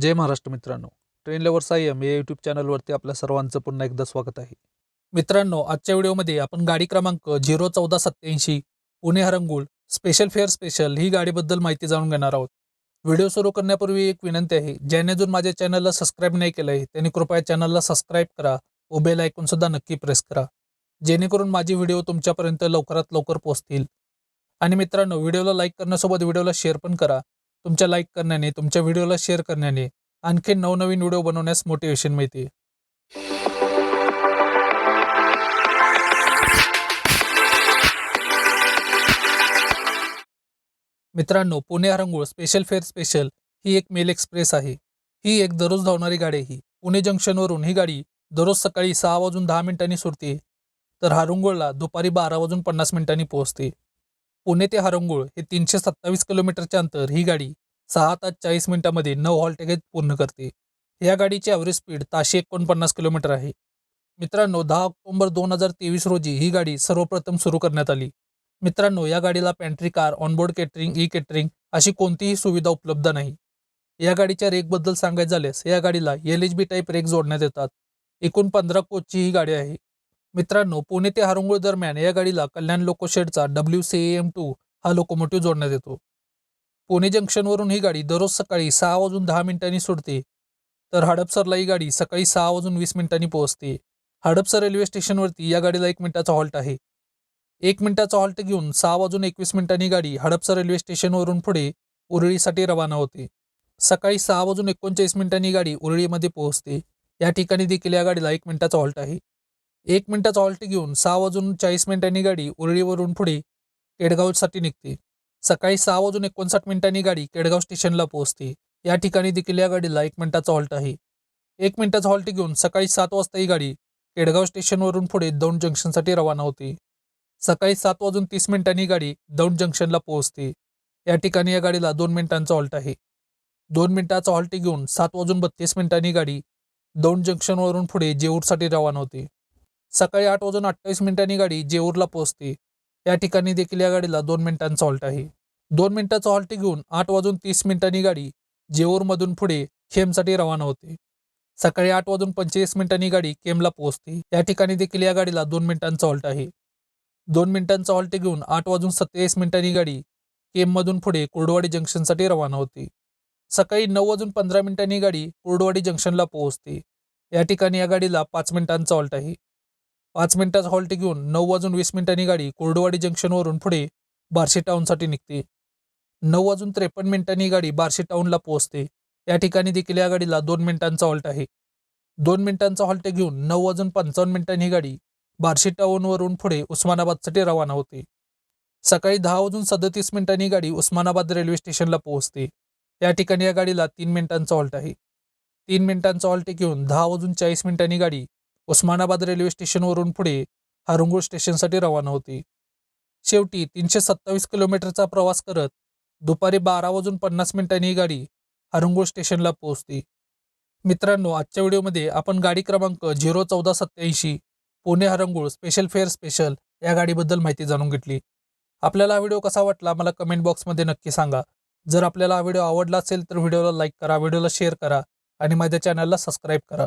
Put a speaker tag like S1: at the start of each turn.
S1: जय महाराष्ट्र मित्रांनो. Train lover Sayam या YouTube चॅनलवरती आपल्या सर्वांचं पुन्हा एकदा स्वागत आहे. मित्रांनो आजच्या व्हिडिओमध्ये आपण गाडी क्रमांक झिरो चौदा सत्याऐंशी Pune Harangul special fare special ही गाडीबद्दल माहिती जाणून घेणार आहोत. व्हिडिओ सुरू करण्यापूर्वी एक विनंती आहे ज्याने अजून माझ्या चॅनलला सबस्क्राईब नाही केलं आहे त्यांनी कृपया चॅनलला सबस्क्राईब करा व बेल ऐकून सुद्धा नक्की प्रेस करा. जेणेकरून माझी व्हिडिओ तुमच्यापर्यंत लवकरात लवकर पोहोचतील. आणि मित्रांनो व्हिडिओला लाईक करण्यासोबत व्हिडिओला शेअर पण करा. तुमच्या लाईक करण्याने तुमच्या व्हिडिओला शेअर करण्याने आणखी नवनवीन व्हिडिओ बनवण्यास मोटिवेशन मिळते. मित्रांनो Pune Harangul special fare special ही एक मेल एक्सप्रेस आहे. ही एक दररोज धावणारी गाडी आहे. पुणे जंक्शनवरून ही गाडी दररोज सकाळी सहा वाजून दहा मिनिटांनी सुटते तर हरंगुळला दुपारी बारा वाजून पन्नास मिनिटांनी पोहोचते. पुणे ते हरंगुळ हे तीनशे सत्तावीस किलोमीटरचे अंतर. ही गाडी सहा तास चाळीस मिनिटांमध्ये नऊ हॉल पूर्ण करते. या गाडीची ॲव्हरेज स्पीड ताशे एकोणपन्नास किलोमीटर आहे. मित्रांनो दहा ऑक्टोंबर दोन हजार तेवीस रोजी ही गाडी सर्वप्रथम सुरू करण्यात आली. मित्रांनो या गाडीला pantry car onboard catering e catering अशी कोणतीही सुविधा उपलब्ध नाही. या गाडीच्या रेकबद्दल सांगायचं झाल्यास या गाडीला L H B type rake जोडण्यात येतात. एकूण पंधरा कोचची ही गाडी आहे. मित्रांनो पुणे ते हरंगुळ दरम्यान या गाडीला कल्याण लोकोशेडचा डब्ल्यू सी एम टू हा लोकोमोटिव्ह जोडण्यात येतो. पुणे जंक्शनवरून ही गाडी दररोज सकाळी सहा वाजून दहा मिनिटांनी सुटते तर हडपसरला ही गाडी सकाळी सहा वाजून वीस मिनिटांनी पोहोचते. हडपसर रेल्वे स्टेशनवरती या गाडीला एक मिनिटाचा हॉल्ट आहे. एक मिनिटाचा हॉल्ट घेऊन सहा वाजून एकवीस मिनिटांनी गाडी हडपसर रेल्वे स्टेशनवरून पुढे उरळीसाठी रवाना होते. सकाळी सहा वाजून एकोणचाळीस मिनिटांनी गाडी उरळीमध्ये पोहोचते. या ठिकाणी देखील या गाडीला एक मिनिटाचा हॉल्ट आहे. एक मिनिटाचा हॉल्ट घेऊन सहा वाजून चाळीस मिनिटांनी गाडी उरळीवरून पुढे केडगावसाठी निघते. सकाळी सहा वाजून एकोणसाठ मिनिटांनी गाडी केडगाव स्टेशनला पोहोचते. या ठिकाणी देखील या गाडीला एक मिनिटाचा हॉल्ट आहे. एक मिनिटाचा हॉल्ट घेऊन सकाळी सात वाजता ही गाडी केडगाव स्टेशनवरून पुढे दौंड जंक्शनसाठी रवाना होते. सकाळी सात वाजून तीस मिनिटांनी गाडी दौंड जंक्शनला पोहोचते. या ठिकाणी या गाडीला दोन मिनिटांचा हॉल्ट आहे. दोन मिनिटाचा हॉल्ट घेऊन सात वाजून बत्तीस मिनिटांनी गाडी दौंड जंक्शनवरून पुढे जेऊरसाठी रवाना होते. सकाळी आठ वाजून अठ्ठावीस मिनिटांनी गाडी जेऊरला पोहोचते. या ठिकाणी देखील या गाडीला दोन मिनिटांचा हॉल्ट आहे. दोन मिनिटाचा हॉल्ट घेऊन आठ वाजून तीस मिनिटांनी गाडी जेऊरमधून पुढे खेमसाठी रवाना होते. सकाळी आठ वाजून पंचेचाळीस मिनिटांनी गाडी केमला पोहोचते. या ठिकाणी देखील या गाडीला दोन मिनिटांचा हॉल्ट आहे. दोन मिनिटांचा हॉल्ट घेऊन आठ वाजून सत्तेचाळीस मिनिटांनी गाडी केममधून पुढे कुर्डवाडी जंक्शनसाठी रवाना होते. सकाळी नऊ वाजून पंधरा मिनिटांनी गाडी कुर्डवाडी जंक्शनला पोहोचते. या ठिकाणी या गाडीला पाच मिनिटांचा हॉल्ट आहे. पाच मिनिटाचा हॉल्ट घेऊन नऊ वाजून वीस मिनिटांनी गाडी कोरडवाडी जंक्शनवरून पुढे बार्शी टाऊनसाठी निघते. नऊ वाजून त्रेपन्न मिनिटांनी गाडी बार्शी टाऊनला पोहोचते. या ठिकाणी देखील या गाडीला दोन मिनिटांचा हॉल्ट आहे. दोन मिनिटांचा हॉल्ट घेऊन नऊ वाजून पंचावन्न मिनिटांनी ही गाडी बार्शी टाऊनवरून पुढे उस्मानाबादसाठी रवाना होते. सकाळी दहा वाजून सदतीस मिनिटांनी गाडी उस्मानाबाद रेल्वे स्टेशनला पोहोचते. या ठिकाणी या गाडीला तीन मिनिटांचा हॉल्ट आहे. तीन मिनिटांचा हॉल्ट घेऊन दहा वाजून चाळीस मिनिटांनी गाडी उस्मानाबाद रेल्वे स्टेशनवरून पुढे हरंगुळ स्टेशनसाठी रवाना होती. शेवटी तीनशे सत्तावीस किलोमीटरचा प्रवास करत दुपारी बारा वाजून पन्नास मिनिटांनी ही गाडी हरंगुळ स्टेशनला पोहोचते. मित्रांनो आजच्या व्हिडिओमध्ये आपण गाडी क्रमांक झिरो चौदा सत्याऐंशी Pune Harangul special fare special या गाडीबद्दल माहिती जाणून घेतली. आपल्याला हा व्हिडिओ कसा वाटला मला कमेंट बॉक्समध्ये नक्की सांगा. जर आपल्याला हा व्हिडिओ आवडला असेल तर व्हिडिओला लाईक करा व्हिडिओला शेअर करा आणि माझ्या चॅनलला सबस्क्राईब करा.